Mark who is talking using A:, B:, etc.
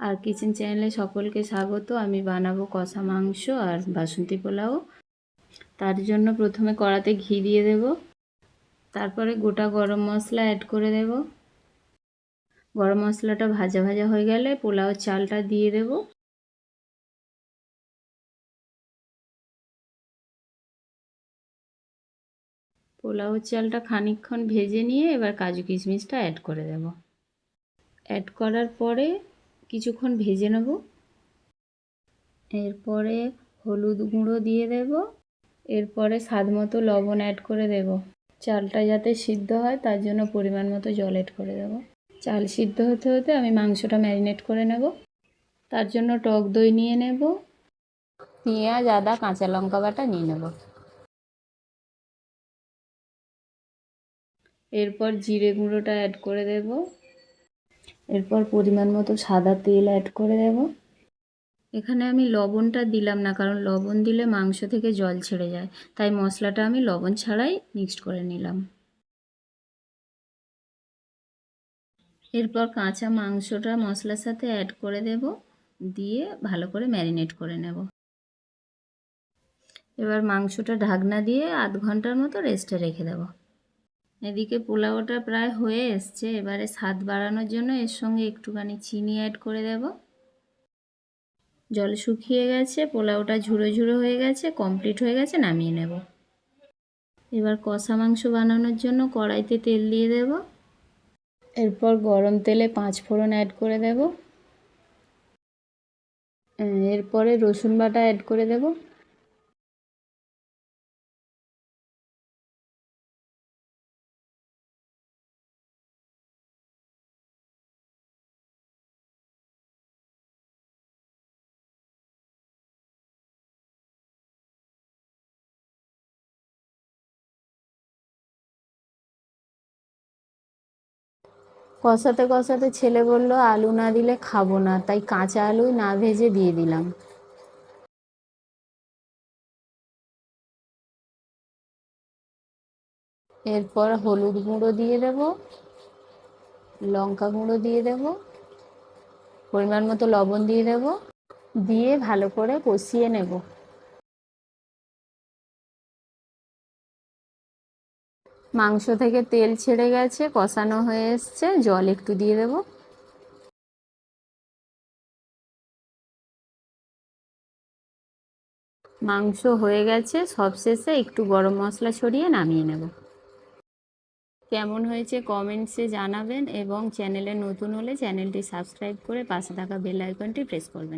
A: আর kitchen চ্যানেলে সকলকে স্বাগত। আমি বানাবো কষা মাংস আর বাসন্তী পোলাও। তার জন্য প্রথমে কড়াতে ঘি দিয়ে দেব। তারপরে গোটা গরম মশলা অ্যাড করে দেব। গরম মশলাটা ভাজা ভাজা হয়ে গেলে পোলাও চালটা দিয়ে দেব। পোলাও চালটা খানিকক্ষণ ভেজে নিয়ে এবার কাজু কিশমিশটা অ্যাড করে দেব। অ্যাড করার পরে কিছুক্ষণ ভেজে নেব। এরপরে হলুদ গুঁড়ো দিয়ে দেব। এরপরে স্বাদ মতো লবণ অ্যাড করে দেব। চালটা যাতে সিদ্ধ হয়, তার জন্য পরিমাণ মতো জল অ্যাড করে দেব। চাল সিদ্ধ হতে হতে আমি মাংসটা ম্যারিনেট করে নেব। তার জন্য টক দই নিয়ে নেব। পেঁয়াজ, আদা, কাঁচা লঙ্কা বাটা নিয়ে নেব। এরপর জিরে গুঁড়োটা অ্যাড করে দেব। এরপর পরিমাণ মতো সাদা তেল অ্যাড করে দেব। এখানে আমি লবণটা দিলাম না, কারণ লবণ দিলে মাংস থেকে জল ছেড়ে যায়। তাই মশলাটা আমি লবণ ছাড়াই মিক্সড করে নিলাম। এরপর কাঁচা মাংসটা মশলার সাথে অ্যাড করে দেব, দিয়ে ভালো করে ম্যারিনেট করে নেব। এবার মাংসটা ঢাকনা দিয়ে আধ ঘণ্টার মতো রেস্টে রেখে দেব। এদিকে পোলাওটা প্রায় হয়ে এসছে। এবারে স্বাদ বাড়ানোর জন্য এর সঙ্গে একটুখানি চিনি অ্যাড করে দেব। জল শুকিয়ে গেছে, পোলাওটা ঝুড়ো ঝুড়ো হয়ে গেছে কমপ্লিট হয়ে গেছে, নামিয়ে নেব। এবার কষা মাংস বানানোর জন্য কড়াইতে তেল দিয়ে দেব। এরপর গরম তেলে পাঁচ ফোড়ন অ্যাড করে দেব। এরপরে রসুন বাটা অ্যাড করে দেব। কষাতে কষাতে ছেলে বলল, আলু না দিলে খাব না। তাই কাঁচা আলুই না ভেজে দিয়ে দিলাম। এরপর হলুদ গুঁড়ো দিয়ে দেব, লঙ্কা গুঁড়ো দিয়ে দেব, পরিমাণ মতো লবণ দিয়ে দেব, দিয়ে ভালো করে কষিয়ে নেব। মাংস থেকে তেল ছেড়ে গেছে, কষানো হয়ে এসছে, জল একটু দিয়ে দেব। মাংস হয়ে গেছে সবশেষে একটু গরম মশলা ছড়িয়ে নামিয়ে নেব। কেমন হয়েছে কমেন্টসে জানাবেন এবং চ্যানেলে নতুন হলে চ্যানেলটি সাবস্ক্রাইব করে পাশে থাকা বেল আইকনটি প্রেস করবেন।